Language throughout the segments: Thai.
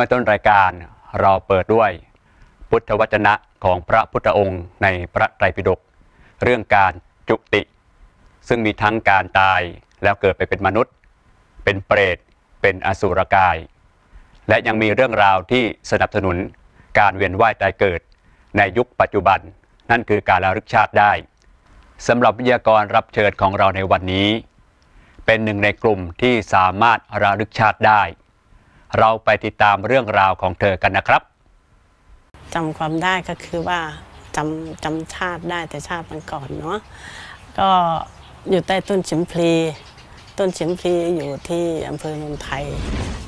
มื่อต้นรายการเราเปิดด้วย พุทธวจนะของพระพุทธองค์ในพระไตรปิฎกเรื่องการจุติ ซึ่งมีทั้งการตายแล้วเกิดไปเป็นมนุษย์ เป็นเปรตเป็นอสุรกาย และยังมีเรื่องราวที่สนับสนุนการเวียนว่ายตายเกิดในยุคปัจจุบัน นั่นคือการระลึกชาติได้สำหรับวิทยากรรับเชิญของเราในวันนี้ เป็นหนึ่งในกลุ่มที่สามารถระลึกชาติได้ เราไปติดตามเรื่องราวของเธอกันนะครับจำความได้ก็คือว่าจำจำชาติได้แต่ชาติมันก่อนเนาะก็อยู่ใต้ต้นฉิมพลีต้นฉิมพลีอยู่ที่อำเภอโนนไทย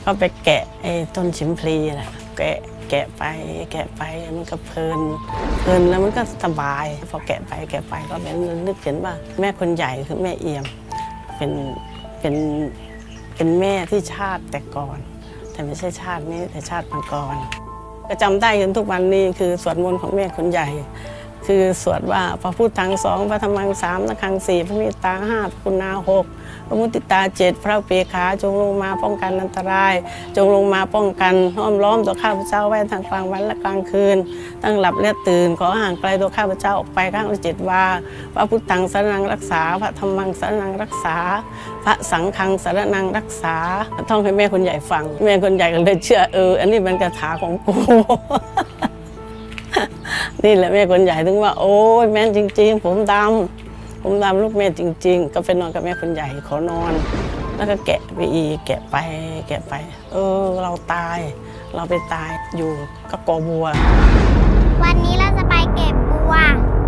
ก็ไปแกะไอ้ต้นฉิมพลีนะแกะแกะไปแกะไปมันก็เพลินเพลินแล้วมันก็สบาย พอแกะไปแกะไปก็เป็นนึกเห็นว่าแม่คนใหญ่คือแม่เอี่ยมเป็นเป็นเป็นแม่ที่ชาติแต่ก่อน แต่ไม่ใช่ชาตินี้แต่ชาติมังกรก็จำได้จนทุกวันนี้คือสวดมนต์ของแม่คนใหญ่ คือสวดว่าพระพุทธังสองพระธรรมังสามพระคังสี่พระมตตาห้าพระกุณาหก พระมุติตาเจ็ดพระเปขาจงลงมาป้องกันอันตราย จงลงมาป้องกันห้อมล้อมตัวข้าพเจ้าไว้ทางกลางวันและกลางคืน ตั้งหลับและตื่นขอห่างไกลตัวข้าพเจ้าออกไปข้างละเจ็ดวาพระพุทธังสรนังรักษา พระธรรมังสรนังรักษา พระสังฆังสรนังรักษาท่องให้แม่คนใหญ่ฟัง แม่คนใหญ่ก็เลยเชื่อเอออันนี้เป็นคาถาของกูนี่แหละแม่คนใหญ่ถึงว่า โอ้ยแม่นจริง ๆ ผมดำ ผมดำลูกแม่จริง ๆ ก็ไปนอนกับแม่คนใหญ่ขอนอน แล้วก็แกะไปอีกแกะไป แกะไป เออ เราตาย เราไปตายอยู่กับกอบัว วันนี้เราจะไปเก็บบัว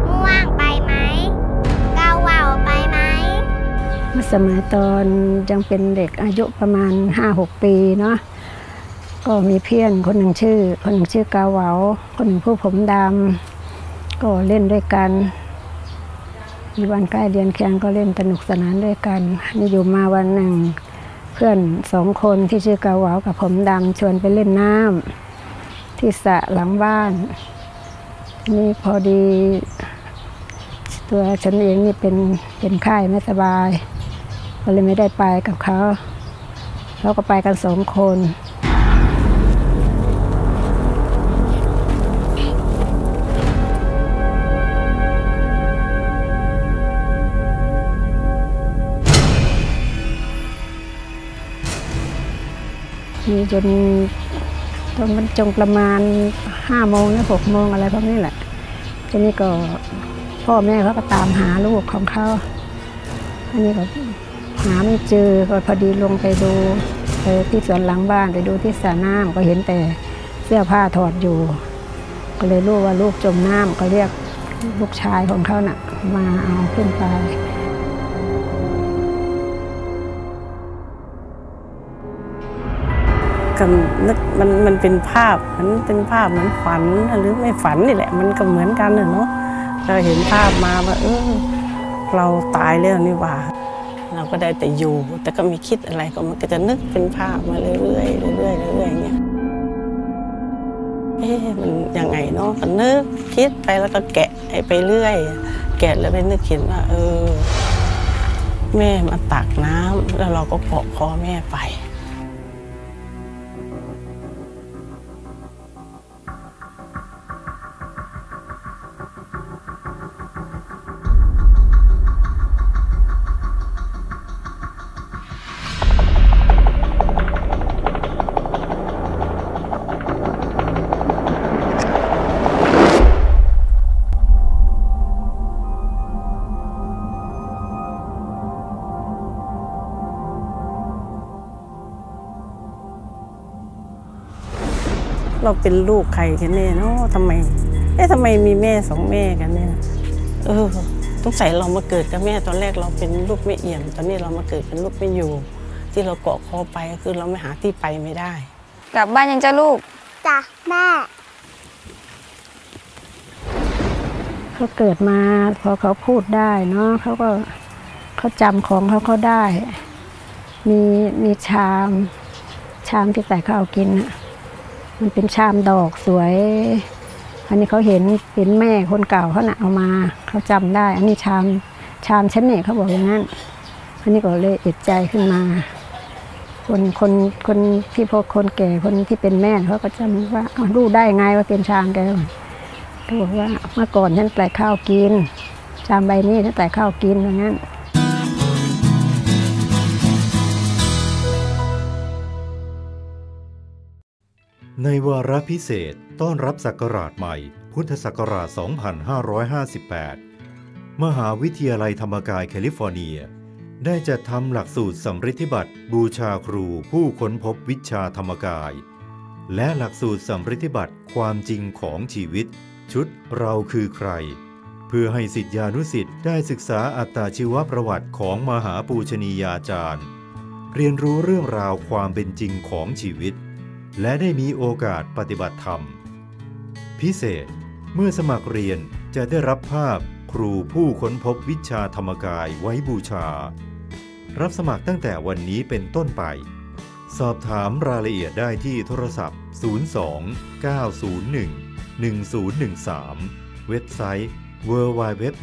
ม่วงไปไหมเกาเหว่าไปไหมเมื่อสมัยตอนยังเป็นเด็กอายุประมาณ 5-6 ปีเนาะก็มีเพื่อนคนหนึ่งชื่อ คนหนึ่งชื่อกาเหวาคนหนึ่งผู้ผมดำก็เล่นด้วยกัน มีวันใกล้เรียนแข่งก็เล่นสนุกสนานด้วยกันนี่อยู่มาวันหนึ่ง เพื่อนสองคนที่ชื่อกาเหวากับผมดำชวนไปเล่นน้ำที่สระหลังบ้าน นี่พอดี ตัวฉันเองนี่เป็นเป็นไข้ไม่สบาย ก็เลยไม่ได้ไปกับเขาเราก็ไปกันสองคนีจนตอนมันจงประมาณห้าโมงหรือหกโมงอะไรพวกนี้แหละทีนี้ก็พ่อแม่เขาก็ตามหาลูกของเขาอันนี้ก็หาไม่เจอก็พอดีลงไปดูไปที่สวนหลังบ้านไปดูที่สระน้ำก็เห็นแต่เสื้อผ้าถอดอยู่ ก็เลยรู้ว่าลูกจมน้ำก็เรียกลูกชายของเขาน่ะ มาเอาขึ้นไป ก็นึกมันมันเป็นภาพมันเป็นภาพเหมือนฝันหรือไม่ฝันนี่แหละ มันก็เหมือนกันเนาะเราเห็นภาพมาว่าเออเราตายแล้วนี่ว่า เราก็ได้แต่อยู่ แต่ก็ม่คิดอะไรก็มันก็จะนึกเป็นภาพมาเรื่อยๆเรื่อยๆเรื่อยๆอย่างเงี้ยเอ๊ะมันยังไงเนาะก็นึกคิดไปแล้วก็แกะไปเรื่อย แกะแล้วไปนึกเห็นว่า เออ แม่มาตักน้ำแล้วเราก็เกาะคอแม่ไป เราเป็นลูกใครกันแน่เนาะทำไมเอ๊ะทำไมมีแม่สองแม่กันเนี่ยเออสงสัยเรามาเกิดกับแม่ตอนแรกเราเป็นลูกไม่เอี่ยม ตอนนี้เรามาเกิดเป็นลูกไม่อยู่ ที่เราเกาะคอไปก็คือเราไม่หาที่ไปไม่ได้ กลับบ้านยังจ้าลูกจ้ะแม่เขาเกิดมาพอเขาพูดได้เนาะเขาก็เขาจำของเขาเขาได้ มีมีชาม ชามที่ใส่ข้าวกินน่ะ มันเป็นชามดอกสวย อันนี้เขาเห็นเห็นแม่คนเก่าเขาน่ะเอามาเขาจำได้ อันนี้ชามชามฉันเนี่ยเขาบอกอย่างนั้นอันนี้ก็เลยเอ็ดใจขึ้นมา คนคนคนที่พวกคนแก่คนที่เป็นแม่เขาก็จะว่ารู้ได้ไงว่าเป็นชามแกก็บอกว่าเมื่อก่อนฉันแต่ข้าวกินชามใบนี้ฉันแต่ข้าวกินอย่างนั้น ในวาระพิเศษต้อนรับศักราชใหม่ พุทธศักราช 2558 มหาวิทยาลัยธรรมกายแคลิฟอร์เนีย ได้จัดทำหลักสูตรสำริธิบัตรบูชาครูผู้ค้นพบวิชาธรรมกาย และหลักสูตรสำริธิบัตรความจริงของชีวิต ชุดเราคือใคร เพื่อให้สิทธิานุสิทธิ์ได้ศึกษาอัตชีวประวัติของมหาปูชนียาจารย์ เรียนรู้เรื่องราวความเป็นจริงของชีวิต และได้มีโอกาสปฏิบัติธรรม พิเศษเมื่อสมัครเรียนจะได้รับภาพครูผู้ค้นพบวิชาธรรมกายไว้บูชา รับสมัครตั้งแต่วันนี้เป็นต้นไป สอบถามรายละเอียดได้ที่โทรศัพท์ 02 901 1013 เว็บไซต์ www.dou.us